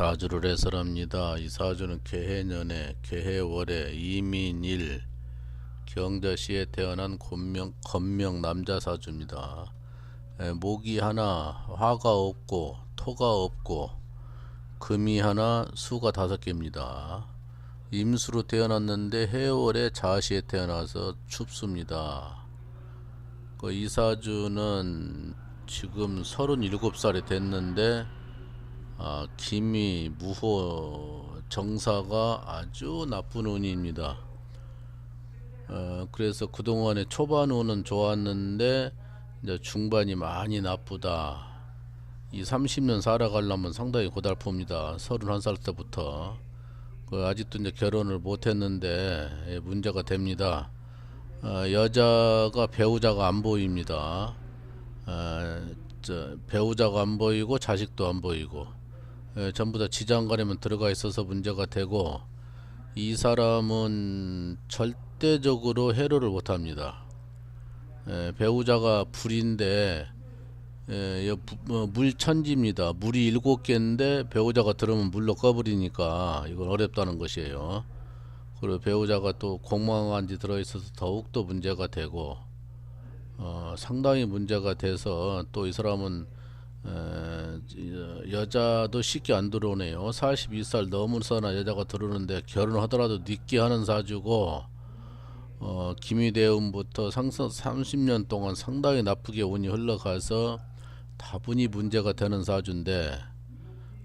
사주를 해설합니다. 이 사주는 개해년에 개해월에 이민일 경자시에 태어난 건명, 건명 남자 사주입니다. 에, 목이 하나 화가 없고 토가 없고 금이 하나 수가 다섯 개입니다. 임수로 태어났는데 해월에 자시에 태어나서 춥습니다. 그 이 사주는 지금 37살이 됐는데 아, 기미, 무호, 정사가 아주 나쁜 운입니다. 어, 그래서 그동안에 초반 운은 좋았는데 이제 중반이 많이 나쁘다. 이 30년 살아가려면 상당히 고달픕니다. 31살 때부터. 그 아직도 이제 결혼을 못 했는데 예, 문제가 됩니다. 어, 여자가 배우자가 안 보입니다. 어, 저 배우자가 안 보이고 자식도 안 보이고 예, 전부 다 지장간에만 들어가 있어서 문제가 되고 이 사람은 절대적으로 해로를 못합니다. 예, 배우자가 불인데 예, 어, 물천지입니다. 물이 일곱 개인데 배우자가 들으면 물로 꺼버리니까 이건 어렵다는 것이에요. 그리고 배우자가 또 공망한지 들어있어서 더욱더 문제가 되고 어, 상당히 문제가 돼서 또 이 사람은 에, 이- 여자도 쉽게 안 들어오네요. 42살 넘어서나 여자가 들어오는데 결혼하더라도 늦게 하는 사주고 어, 김희대운부터 상서 30년 동안 상당히 나쁘게 운이 흘러가서 다분히 문제가 되는 사주인데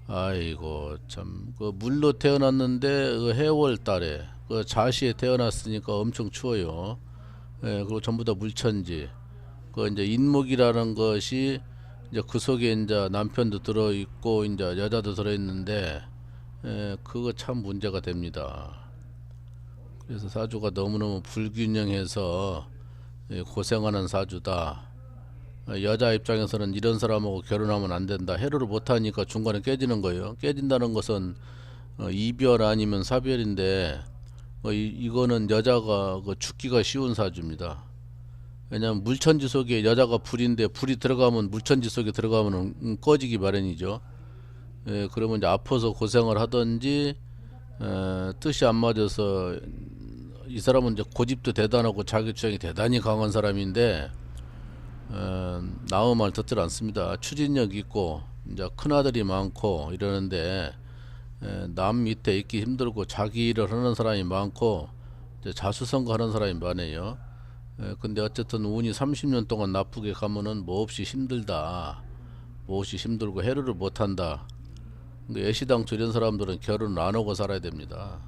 아이고 참 그 물로 태어났는데 그 해월 달에 그 자시에 태어났으니까 엄청 추워요. 예, 그리고 전부 다 물천지. 그 이제 인목이라는 것이 이제 그 속에 이제 남편도 들어 있고 이제 여자도 들어 있는데 예, 그거 참 문제가 됩니다. 그래서 사주가 너무너무 불균형해서 예, 고생하는 사주다. 어, 여자 입장에서는 이런 사람하고 결혼하면 안 된다. 해로를 못 하니까 중간에 깨지는 거예요. 깨진다는 것은 어, 이별 아니면 사별인데 어, 이, 이거는 여자가 그 죽기가 쉬운 사주입니다. 왜냐하면 물천지 속에 여자가 불인데 불이 들어가면 물천지 속에 들어가면 음, 꺼지기 마련이죠. 예, 그러면 이제 아파서 고생을 하든지 에, 뜻이 안 맞아서 이 사람은 이제 고집도 대단하고 주장이 대단히 강한 사람인데 어, 나의 말 듣질 않습니다. 추진력 있고 이제 큰 아들이 많고 이러는데 에, 남 밑에 있기 힘들고 자기 일을 하는 사람이 많고 이제 자수성가하는 사람이 많아요. 에, 근데 어쨌든 운이 30년 동안 나쁘게 가면은 몹시 힘들다. 몹시 힘들고 해로를 못한다. 근데 애시당초 이런 사람들은 결혼을 안 하고 살아야 됩니다.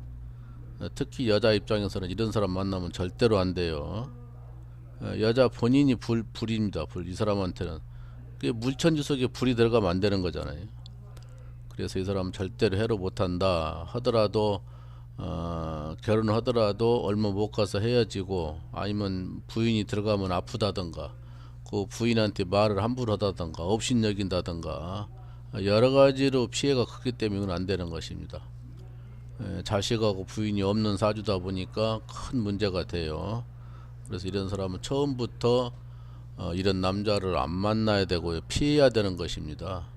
에, 특히 여자 입장에서는 이런 사람 만나면 절대로 안 돼요. 어, 여자 본인이 불 불입니다. 불 이 사람한테는 그게 물천지 속에 불이 들어가면 안 되는 거잖아요. 그래서 이 사람은 절대로 해로 못한다 하더라도 어, 결혼을 하더라도 얼마 못 가서 헤어지고 아니면 부인이 들어가면 아프다던가 그 부인한테 말을 함부로 하다던가 업신여긴다던가 여러 가지로 피해가 크기 때문에 이건 안 되는 것입니다. 에, 자식하고 부인이 없는 사주다 보니까 큰 문제가 돼요. 그래서 이런 사람은 처음부터 어, 이런 남자를 안 만나야 되고 피해야 되는 것입니다.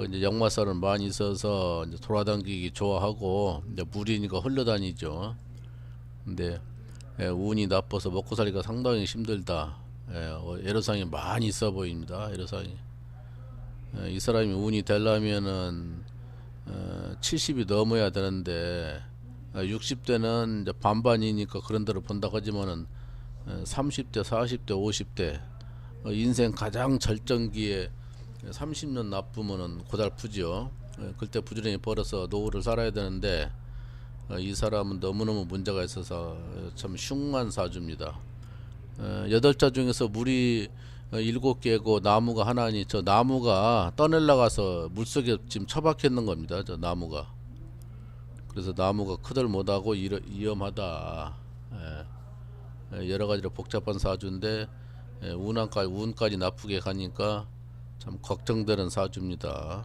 그 이제 역마살은 많이 있어서 이제 돌아다니기 좋아하고 이제 물이니까 흘러다니죠. 근데 예, 운이 나빠서 먹고 살기가 상당히 힘들다. 예, 어, 애로사항이 많이 있어 보입니다. 애로사항이. 예, 이 사람이 운이 되려면은 어, 70이 넘어야 되는데 어, 60대는 이제 반반이니까 그런 대로 본다고 하지만은 어, 30대, 40대, 50대 어, 인생 가장 절정기에 30년 나쁘면은 고달프죠. 예, 그때 부지런히 벌어서 노후를 살아야 되는데 어, 이 사람은 너무너무 문제가 있어서 어, 참 흉한 사주입니다. 어, 여덟 자 중에서 물이 어, 일곱 개고 나무가 하나니 저 나무가 떠내려 가서 물속에 지금 처박혀 있는 겁니다. 저 나무가. 그래서 나무가 크들 못하고 위험하다. 예. 예, 여러 가지로 복잡한 사주인데 예, 운한까지 운까지 나쁘게 가니까 참 걱정되는 사주입니다.